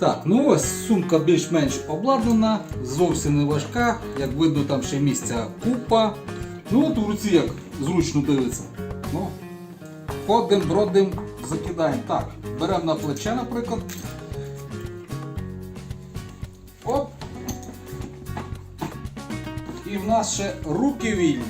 Так, ну ось сумка більш-менш обладнана, зовсім не важка, як видно, там ще місця купа. Ну от в руці як зручно дивиться. Ну, Ходимо, бродимо, закидаємо. Так, беремо на плече, наприклад. Оп. І в нас ще руки вільні.